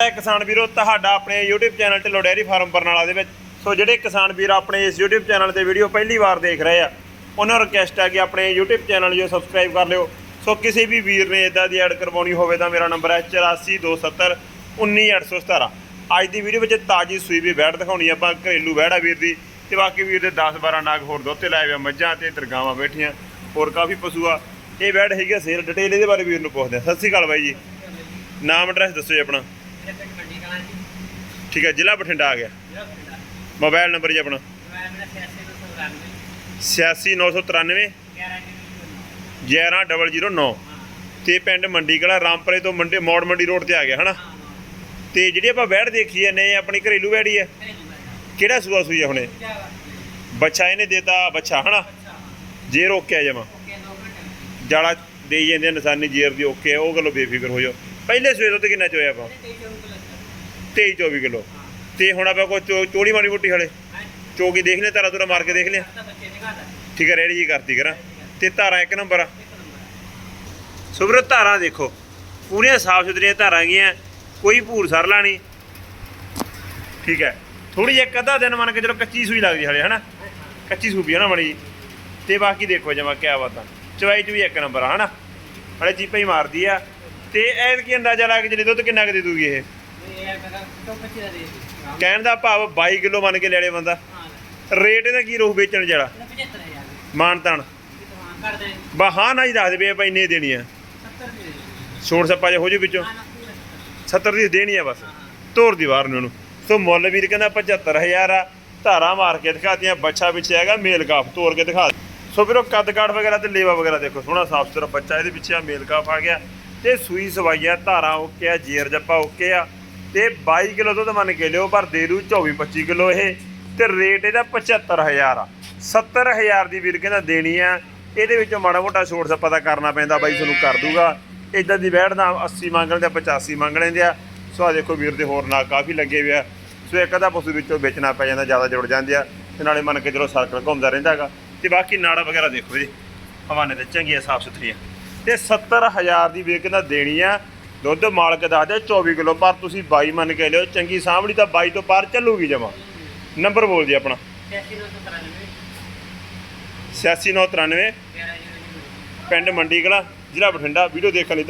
ਹੈ ਕਿਸਾਨ ਵੀਰੋ, ਤੁਹਾਡਾ ਆਪਣੇ YouTube ਚੈਨਲ 'ਤੇ ਡੈਰੀ ਫਾਰਮ ਬਰਨਾਲਾ ਦੇ ਵਿੱਚ। ਸੋ ਜਿਹੜੇ ਕਿਸਾਨ ਵੀਰ ਆਪਣੇ ਇਸ YouTube ਚੈਨਲ ਤੇ ਵੀਡੀਓ ਪਹਿਲੀ ਵਾਰ ਦੇਖ ਰਹੇ ਆ, ਉਹਨਾਂ ਨੂੰ ਰਿਕਵੈਸਟ ਹੈ ਕਿ ਆਪਣੇ YouTube ਚੈਨਲ ਜੋ ਸਬਸਕ੍ਰਾਈਬ ਕਰ ਲਿਓ। ਸੋ ਕਿਸੇ ਵੀ ਵੀਰ ਨੇ ਇਦਾਂ ਦੀ ਐਡ ਕਰਵਾਉਣੀ ਹੋਵੇ ਤਾਂ ਮੇਰਾ ਨੰਬਰ ਹੈ 8427 19817 ਅੱਜ ਦੀ ਵੀਡੀਓ ਵਿੱਚ ਤਾਜੀ ਸੂਈ ਵੀ ਬੈੜ ਦਿਖਾਉਣੀ ਆਪਾਂ, ਘਰੇਲੂ ਬੈੜ ਆ ਵੀਰ ਦੀ। ਤੇ ਬਾਕੀ ਵੀਰ ਦੇ 10 12 ਨਾਗ ਹੋਰ ਦੁੱਧ ਤੇ ਲਾਏ ਹੋਏ ਮੱਝਾਂ ਤੇ ਦਰਗਾਵਾਂ ਬੈਠੀਆਂ, ਹੋਰ ਕਾਫੀ ਪਸ਼ੂ ਆ। ਇਹ ਬੈੜ ਹੈਗੀ ਆ ਸੇਲ ਡਿਟੇਲ ਇਹਦੇ ਬਾਰੇ ਵੀਰ ਨੂੰ ਪੁੱਛਦੇ ਆ। ਸਤਿ ਸ਼੍ਰੀ ਅਕਾਲ ਬਾਈ ਜੀ। ਨਾਮ ਐਡਰੈਸ ਦੱਸੋ ਜੀ ਆਪਣਾ। ਠੀਕ ਹੈ ਜ਼ਿਲ੍ਹਾ ਬਠਿੰਡਾ ਆ ਗਿਆ। ਮੋਬਾਈਲ ਨੰਬਰ ਜੀ ਆਪਣਾ। 86993 11009 ਤੇ ਪਿੰਡ ਮੰਡੀ ਕਲਾ ਰਾਮਪਰੇ ਤੋਂ ਮੰਡੀ ਮੋੜ ਮੰਡੀ ਰੋਡ ਤੇ ਆ ਗਿਆ ਹਨਾ? ਤੇ ਜਿਹੜੀ ਆਪਾਂ ਵੈੜ ਦੇਖੀ ਐ ਨੇ ਆਪਣੀ ਘਰੇਲੂ ਵੈੜੀ ਐ ਕਿਹੜਾ ਸੂਆ ਸੂਈ ਐ ਹੁਣੇ? ਬੱਚਾ ਇਹਨੇ ਦੇਤਾ ਬੱਚਾ ਹਨਾ? ਜੇ ਰੋਕਿਆ ਜਮਾ ਜਾਲਾ ਦੇਈ ਜਾਂਦੇ ਨਿਸ਼ਾਨੀ ਜੇਰ ਦੀ ਓਕੇ ਉਹ ਗੱਲੋਂ ਬੇਫਿਕਰ ਹੋ ਜਾਓ। ਪਹਿਲੇ ਸਵੇਰ ਤੋਂ ਕਿੰਨਾ ਚੋਇਆ ਆਪਾਂ? 23 24 ਕਿਲੋ। ਤੇ ਹੁਣ ਆਪਾਂ ਕੋਈ ਚੋ ਚੋੜੀ ਮਾੜੀ ਮੋਟੀ ਹਲੇ। ਚੋਗੀ ਦੇਖ ਲਿਆ, ਧਾਰਾ ਤੁਰਾ ਮਾਰ ਕੇ ਦੇਖ ਲਿਆ। ਠੀਕ ਹੈ ਰੈਡੀ ਜੀ ਕਰਤੀ ਕਰਾਂ। ਤੇ ਧਾਰਾ ਇੱਕ ਨੰਬਰ ਆ। ਸੁਬਰ ਧਾਰਾਂ ਦੇਖੋ। ਪੂਰੀਆਂ ਸਾਫ਼ ਸੁਥਰੀਆਂ ਧਾਰਾਂ ਗੀਆਂ ਕੋਈ ਭੂਰ ਸਰਲਾ ਨਹੀਂ। ਠੀਕ ਹੈ। ਥੋੜੀ ਜਿਹੀ ਇੱਕ ਅੱਧਾ ਦਿਨ ਮੰਨ ਕੇ ਚਲੋ ਕੱਚੀ ਸੂਈ ਲੱਗਦੀ ਹਲੇ, ਹਨਾ? ਕੱਚੀ ਸੂਪੀ ਹੈ ਨਾ ਮੜੀ ਤੇ ਬਾਕੀ ਦੇਖੋ ਜਮਾ ਕਿਆ ਬਾਤਾਂ। ਚਵਾਈ ਚ ਵੀ ਇੱਕ ਨੰਬਰ ਆ, ਹਨਾ? ਹਲੇ ਚੀਪਾ ਹੀ ਮਾਰਦੀ ਆ। ਤੇ ਐਤ ਕੀ ਅੰਦਾਜ਼ਾ ਲਾ ਕੇ ਜਿਹੜੇ ਦੁੱਧ ਕਿੰਨਾ ਕੁ ਦੇ ਦੂਗੀ ਇਹ? ਕਹਿਣ ਦਾ ਭਾਵ 22 ਕਿਲੋ ਮੰਨ ਕੇ ਲੈ ਲੇ ਬੰਦਾ। ਰੇਟ ਇਹਦਾ ਕੀ ਰਹੂ ਵੇਚਣ ਜਿਹੜਾ? ਮਾਨ ਤਾਨ ਬਹਾ ਨਾ ਹੀ ਦੱਸ ਦੇ ਵੀ ਆਪਾਂ ਇੰਨੇ ਦੇਣੀ ਆ। ਛੋੜ ਸੱਪਾ ਜੇ ਹੋ ਜੇ ਵਿੱਚੋਂ। 70 ਦੀ ਦੇਣੀ ਆ ਬਸ। ਤੋਰ ਦੀ ਵਾਰ ਨੂੰ ਉਹਨੂੰ ਸੋ ਮੁੱਲ ਵੀਰ ਕਹਿੰਦਾ 75000 ਆ। ਧਾਰਾ ਮਾਰ ਕੇ ਦਿਖਾਤੀਆਂ, ਬੱਚਾ ਪਿੱਛੇ ਹੈਗਾ, ਮੇਲ ਕਾਫ ਤੋਰ ਕੇ ਦਿਖਾ। ਸੋ ਵੀਰੋ ਕੱਦ ਕਾਠ ਵਗੈਰਾ ਤੇ ਲੇਵਾ ਵਗੈਰਾ ਦੇਖੋ, ਸੋਹਣਾ ਸਾਫ਼ ਸੁਥਰਾ ਬੱਚਾ ਇਹਦੇ ਪਿੱਛੇ ਆ, ਮੇਲ ਕਾਫ ਆ ਗਿਆ। ਤੇ ਸੂਈ ਸਵਾਈਆ, ਧਾਰਾ ਓਕੇ ਆ, ਜੇਰ ਜੱਪਾ ਓਕੇ ਆ। ਤੇ 22 ਕਿਲੋ ਦੁੱਧ ਮੰਨ ਕੇ ਲਿਓ, ਪਰ ਦੇ ਦੂ 24 25 ਕਿਲੋ ਇਹ, ਤੇ ਰੇਟ ਇਹਦਾ 75000 ਆ। 70000 ਦੀ ਵੀਰ ਕਹਿੰਦਾ ਦੇਣੀ ਆ, ਇਹਦੇ ਵਿੱਚੋਂ ਮਾੜਾ ਮੋਟਾ ਛੋੜ ਸੱਪਾ ਦਾ ਕਰਨਾ ਪੈਂਦਾ, ਬਾਈ ਤੁਹਾਨੂੰ ਕਰ ਦੂਗਾ ਇਦਾਂ ਦੀ ਵੈੜ ਦਾ 80 ਮੰਗ ਲੈਂਦੇ ਆ 85 ਮੰਗ ਲੈਂਦੇ ਆ। ਸੋ ਆ ਦੇਖੋ ਵੀਰ ਦੇ ਹੋਰ ਨਾਲ ਕਾਫੀ ਲੱਗੇ ਹੋਏ ਆ। ਸੋ ਇੱਕ ਅੱਧਾ ਪਸ਼ੂ ਵਿੱਚੋਂ ਵੇਚਣਾ ਪੈ ਜਾਂਦਾ, ਜ਼ਿਆਦਾ ਜੁੜ ਜਾਂਦੇ ਆ। ਤੇ ਨਾਲੇ ਮੰਨ ਕੇ ਚਲੋ ਸਰਕਲ ਘੁੰਮਦਾ ਰਹਿੰਦਾ ਹੈਗਾ। ਤੇ ਬਾਕੀ ਨਾੜਾ ਵਗੈਰਾ ਦੇਖੋ ਜੀ, ਹਵਾਨੇ ਤੇ ਚੰਗੀਆਂ ਸਾਫ਼ ਸੁਥਰੀਆਂ ਤੇ 70000 ਦੀ ਵੇਚ ਕਹਿੰਦਾ ਦੇਣੀ ਆ ਦੁੱਧ ਮਾਲਕ ਦੱਸਦੇ 24 ਕਿਲੋ ਪਰ ਤੁਸੀਂ 22 ਮੰਨ ਕੇ ਲਿਓ ਚੰਗੀ ਸਾਂਭੜੀ ਤਾਂ 22 ਤੋਂ ਪਾਰ ਚੱਲੂਗੀ ਜਮਾ। ਨੰਬਰ ਬੋਲ ਜੀ ਆਪਣਾ। 8693 ਪਿੰਡ ਮੰਡੀ ਕਲਾ ਜ਼ਿਲ੍ਹਾ ਬਠਿੰਡਾ, ਵੀਡੀਓ ਦੇਖਣ ਲਈ